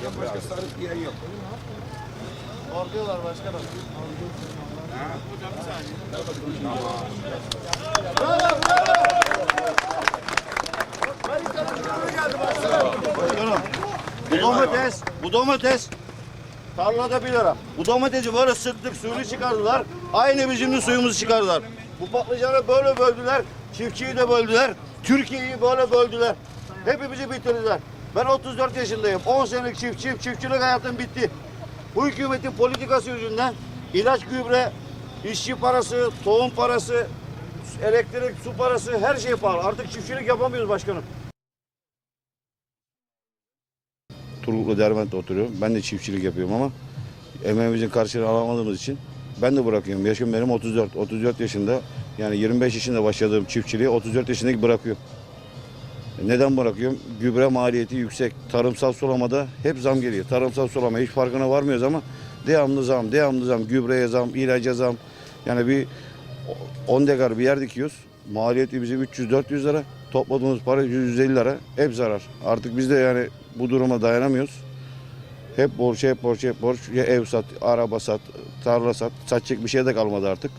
Başka sarık diyen yok. Korkuyorlar bu domates, bu domates tarlada bir lira. Bu domatesi böyle sıktık, suyunu çıkardılar. Aynı bizim suyumuzu çıkardılar. Bu patlıcanı böyle böldüler, çiftçiyi de böldüler, Türkiye'yi böyle böldüler. Hepimizi bitirdiler. Ben 34 yaşındayım. 10 senelik çiftçiyim, çiftçilik hayatım bitti. Bu hükümetin politikası yüzünden ilaç gübre, işçi parası, tohum parası, elektrik, su parası her şey pahalı. Artık çiftçilik yapamıyoruz başkanım. Turgutlu Dervent'te oturuyorum. Ben de çiftçilik yapıyorum ama emeğimizin karşılığını alamadığımız için ben de bırakıyorum. Yaşım benim 34. 34 yaşında yani 25 yaşında başladığım çiftçiliği 34 yaşındaki bırakıyorum. Neden bırakıyorum? Gübre maliyeti yüksek. Tarımsal sulamada hep zam geliyor. Tarımsal sulama hiç farkına varmıyoruz ama devamlı zam, devamlı zam. Gübreye zam, ilaca zam. Yani bir 10 dekar bir yer dikiyoruz. Maliyeti bize 300-400 lira. Topladığımız para 150 lira. Hep zarar. Artık biz de yani bu duruma dayanamıyoruz. Hep borç, hep borç, hep borç. Ya ev sat, araba sat, tarla sat. Satacak bir şey de kalmadı artık.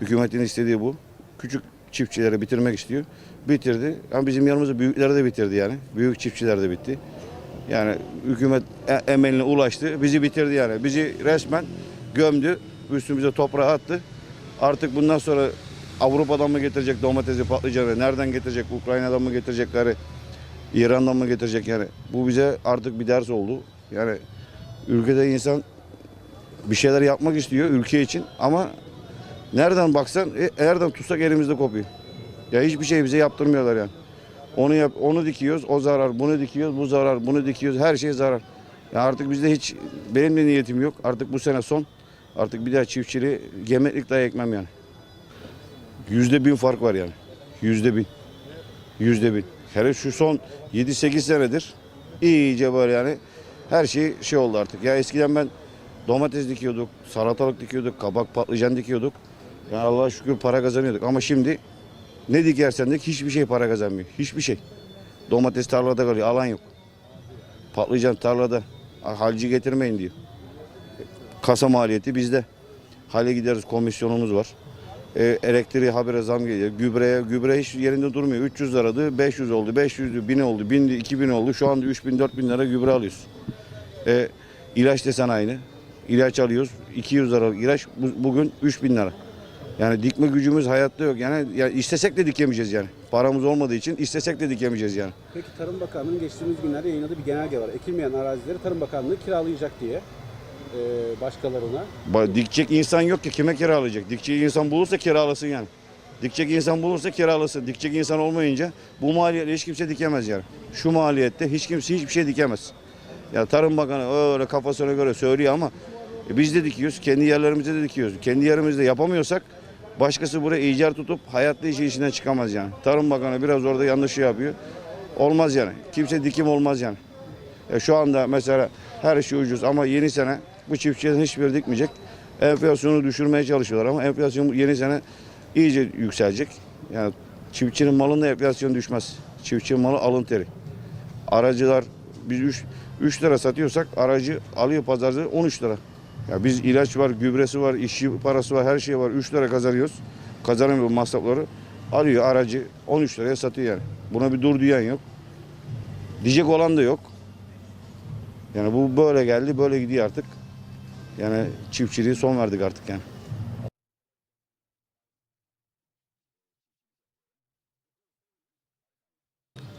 Hükümetin istediği bu. Küçük çiftçileri bitirmek istiyor. Bitirdi. Ama bizim yanımızda büyükleri de bitirdi yani. Büyük çiftçiler de bitti. Yani hükümet e- emeline ulaştı. Bizi bitirdi yani. Bizi resmen gömdü. Üstümüze toprağı attı. Artık bundan sonra Avrupa'dan mı getirecek domatesi, patlıcanı, nereden getirecek, Ukrayna'dan mı getirecekleri, İran'dan mı getirecek yani. Bu bize artık bir ders oldu. Yani ülkede insan bir şeyler yapmak istiyor ülke için ama nereden baksan, e, nereden tutsak elimizde kopuyor. Ya hiçbir şey bize yaptırmıyorlar yani. Onu yap, onu dikiyoruz, o zarar, bunu dikiyoruz, bu zarar, bunu dikiyoruz, her şey zarar. Ya artık bizde hiç, benim de niyetim yok. Artık bu sene son. Artık bir daha çiftçiliği gemeklik dahi ekmem yani. Yüzde bin fark var yani. Yüzde bin. Yüzde bin. Hele şu son 7-8 senedir iyice böyle yani her şey şey oldu artık. Ya eskiden ben domates dikiyorduk, salatalık dikiyorduk, kabak patlıcan dikiyorduk. Yani Allah'a şükür para kazanıyorduk ama şimdi ne dikersen dik hiçbir şey para kazanmıyor. Hiçbir şey. Domates tarlada kalıyor, alan yok. Patlıcan tarlada. Halci getirmeyin diyor. Kasa maliyeti bizde. Hale gideriz komisyonumuz var. E, elektriğe habire zam geliyor. Gübreye, gübre hiç yerinde durmuyor. 300 liradı, 500 oldu, 500 1000 oldu, 1000 2000 oldu. Şu anda 3000 4000 lira gübre alıyoruz. E, ilaç desen aynı. İlaç alıyoruz. 200 liralık ilaç bu- bugün 3000 lira. Yani dikme gücümüz hayatta yok. Yani, yani istesek de dikemeyeceğiz yani. Paramız olmadığı için istesek de dikemeyeceğiz yani. Peki Tarım Bakanlığı'nın geçtiğimiz günlerde yayınladığı bir genelge var. Ekilmeyen arazileri Tarım Bakanlığı kiralayacak diye e, başkalarına. Ba- Dikecek insan yok ki kime kiralayacak? Dikecek insan bulursa kiralasın yani. Dikecek insan bulursa kiralasın. Dikecek insan olmayınca bu maliyetle hiç kimse dikemez yani. Şu maliyette hiç kimse hiçbir şey dikemez. Ya Tarım Bakanı öyle kafasına göre söylüyor ama e, biz de dikiyoruz. Kendi yerlerimizde de dikiyoruz. Kendi yerimizde yapamıyorsak başkası buraya icar tutup hayatta işi içinden çıkamaz yani. Tarım Bakanı biraz orada yanlış şey yapıyor. Olmaz yani. Kimse dikim olmaz yani. E şu anda mesela her şey ucuz ama yeni sene bu çiftçilerin hiçbiri dikmeyecek. Enflasyonu düşürmeye çalışıyorlar ama enflasyon yeni sene iyice yükselecek. Yani çiftçinin malında enflasyon düşmez. Çiftçinin malı alın teri. Aracılar biz 3 3 lira satıyorsak aracı alıyor pazarda 13 lira. Ya biz ilaç var, gübresi var, işçi parası var, her şey var. 3 lira kazanıyoruz. Kazanamıyor masrafları. Alıyor aracı 13 liraya satıyor yani. Buna bir dur diyen yok. Diyecek olan da yok. Yani bu böyle geldi, böyle gidiyor artık. Yani çiftçiliği son verdik artık yani.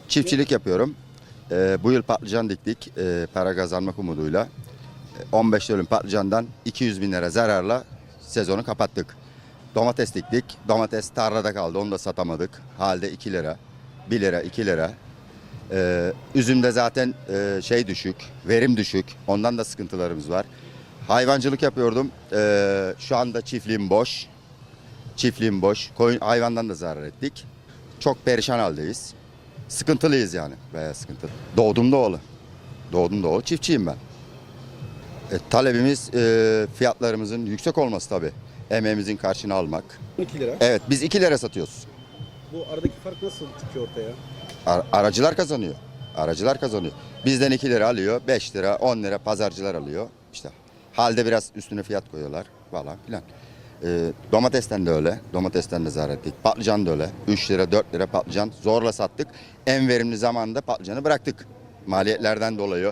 Çiftçilik yapıyorum. Ee, bu yıl patlıcan diktik ee, para kazanmak umuduyla. Ee, 15 dönüm patlıcandan 200 bin lira zararla sezonu kapattık. Domates diktik. Domates tarlada kaldı onu da satamadık. Halde 2 lira, 1 lira, 2 lira. Ee, üzümde zaten e, şey düşük, verim düşük. Ondan da sıkıntılarımız var. Hayvancılık yapıyordum. Ee, şu anda çiftliğim boş. Çiftliğim boş. Koyun, hayvandan da zarar ettik. Çok perişan haldeyiz. Sıkıntılıyız yani. Bayağı sıkıntılı. Doğdum doğulu. Doğdum doğulu. Çiftçiyim ben. E, talebimiz e, fiyatlarımızın yüksek olması tabii. Emeğimizin karşını almak. 12 lira. Evet biz 2 lira satıyoruz. Bu aradaki fark nasıl çıkıyor ortaya? Ar- aracılar kazanıyor. Aracılar kazanıyor. Bizden 2 lira alıyor, 5 lira, 10 lira pazarcılar alıyor. İşte halde biraz üstüne fiyat koyuyorlar falan filan. Ee, domatesten de öyle. Domatesten de zarar ettik. Patlıcan da öyle. 3 lira 4 lira patlıcan zorla sattık. En verimli zamanda patlıcanı bıraktık. Maliyetlerden dolayı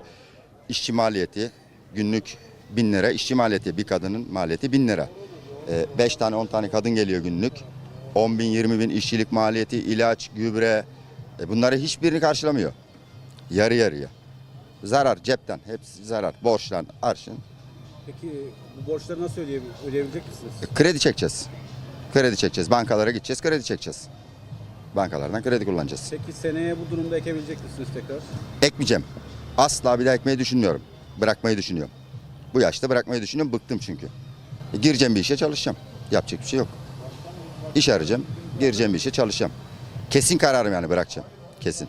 işçi maliyeti günlük 1000 lira. işçi maliyeti bir kadının maliyeti 1000 lira. 5 tane 10 tane kadın geliyor günlük. 10 bin 20 bin işçilik maliyeti, ilaç, gübre e, bunları hiçbirini karşılamıyor. Yarı yarıya. Zarar cepten. Hepsi zarar. Borçlan, arşın. Peki bu borçları nasıl ödeye- ödeyebilecek misiniz? Kredi çekeceğiz. Kredi çekeceğiz. Bankalara gideceğiz, kredi çekeceğiz. Bankalardan kredi kullanacağız. Peki seneye bu durumda ekebilecek misiniz tekrar? Ekmeyeceğim. Asla bir daha ekmeyi düşünmüyorum. Bırakmayı düşünüyorum. Bu yaşta bırakmayı düşünüyorum. Bıktım çünkü. E, gireceğim bir işe çalışacağım. Yapacak bir şey yok. İş arayacağım. Gireceğim bir işe çalışacağım. Kesin kararım yani bırakacağım. Kesin.